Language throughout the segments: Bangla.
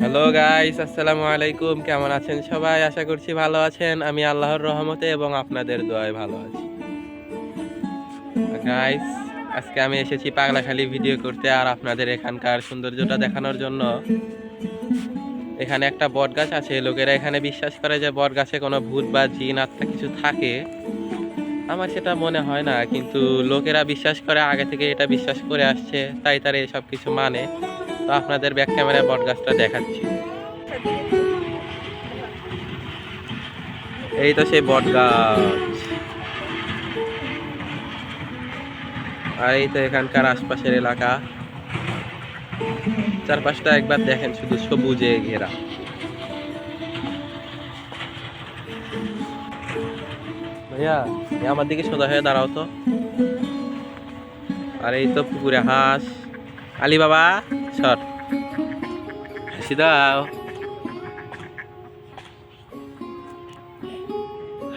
হ্যালো গাইস আসসালামু আলাইকুম কেমন আছেন সবাই? আশা করছি ভালো আছেন। আমি আল্লাহর রহমতে এবং আপনাদের দোয়ায় ভালো আছি। গাইস আজকে আমি এসেছি পাগলাখালি ভিডিও করতে আর আপনাদের এখানকার সৌন্দর্যটা দেখানোর জন্য। এখানে একটা বট গাছ আছে। লোকেরা এখানে বিশ্বাস করে যে বট গাছে কোনো ভূত বা জিন, আত্মা কিছু থাকে। আমার সেটা মনে হয় না, কিন্তু লোকেরা বিশ্বাস করে, আগে থেকে এটা বিশ্বাস করে আসছে, তাই তারা এসব কিছু মানে। তো আপনাদের ব্যাক ক্যামেরায় বট গাছটা দেখাচ্ছি। এই তো সেই বট গাছ আর এই তো এখানকার আশপাশের এলাকা। চারপাশটা একবার দেখেন, শুধু সবুজে ঘেরা। ভাইয়া আমার দিকে সোজা হয়ে দাঁড়াও তো। আর এই তো পুকুরে হাঁস। আলি বাবা সর হাসি দাও।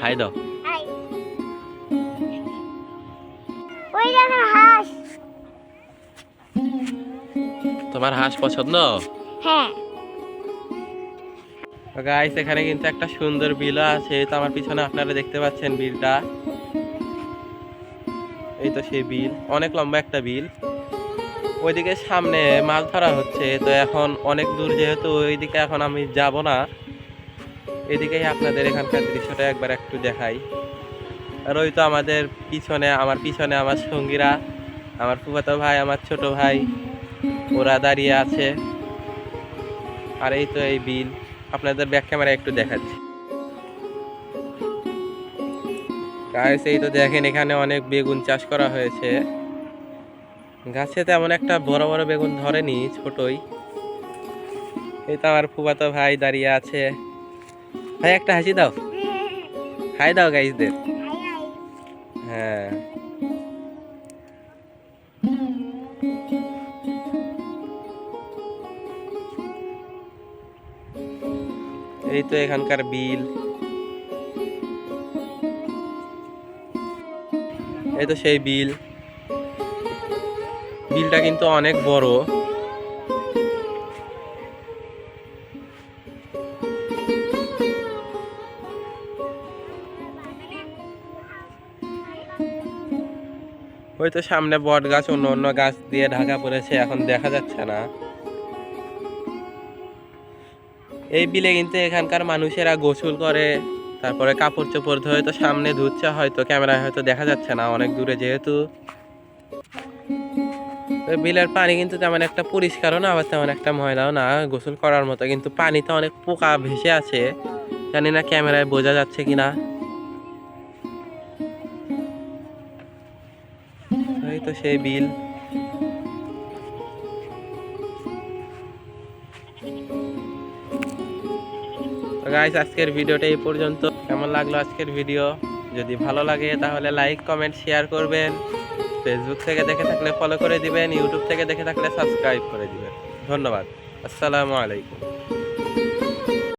হাই দাও। তোমার হাঁস পছন্দ? হ্যাঁ। গাইস এখানে কিন্তু একটা সুন্দর বিলও আছে। তো আমার পিছনে আপনারা দেখতে পাচ্ছেন বিলটা। এই তো সেই বিল। অনেক লম্বা একটা বিল। ওইদিকে সামনে মাছ ধরা হচ্ছে, তো এখন অনেক দূর যেহেতু ওইদিকে এখন আমি যাব না। এদিকেই আপনাদের এখানকার দৃশ্যটা একবার একটু দেখাই। আর ওই তো আমাদের পিছনে, আমার পিছনে আমার সঙ্গীরা, আমার ফুফাতো ভাই, আমার ছোট ভাই, ওরা দাঁড়িয়ে আছে। আর এই তো এই বিল, আপনাদের ব্যাক ক্যামেরা একটু দেখাচ্ছি। গাইস এই তো দেখেন এখানে অনেক বেগুন চাষ করা হয়েছে। গাছে তেমন একটা বড় বড় বেগুন ধরেনি, ছোটই। এই তো আমার ফুফাতো ভাই দাঁড়িয়ে আছে। ভাই, একটা হাসি দাও। হাই দাও গাইসদের হ্যাঁ। এই তো এখানকার বিল। এই তো সেই বিল। বিলটা কিন্তু অনেক বড়। হয়তো সামনে বট গাছ, অন্য অন্য গাছ দিয়ে ঢাকা পড়েছে, এখন দেখা যাচ্ছে না। এই বিলে কিন্তু এখানকার মানুষেরা গোসল করে, তারপরে কাপড় চোপড় ধরে তো সামনে ধুচ্ছে, হয়তো ক্যামেরায় হয়তো দেখা যাচ্ছে না, অনেক দূরে যেহেতু। বিলের পানি কিন্তু তেমন একটা পরিষ্কারও না, আবার তেমন একটা ময়লাও না। গোসল করার মতো, কিন্তু পানিতে অনেক পোকা ভেসে আছে। জানি না ক্যামেরায় বোঝা যাচ্ছে কিনা। এই তো সেই বিল। গাইস আজকের ভিডিওটা এই পর্যন্ত। কেমন লাগল আজকের ভিডিও? যদি ভালো লাগে তাহলে লাইক কমেন্ট শেয়ার করবেন। ফেসবুক থেকে দেখে থাকলে ফলো করে দিবেন ইউটিউব থেকে দেখে থাকলে সাবস্ক্রাইব করে দিবেন। ধন্যবাদ। আসসালামু আলাইকুম।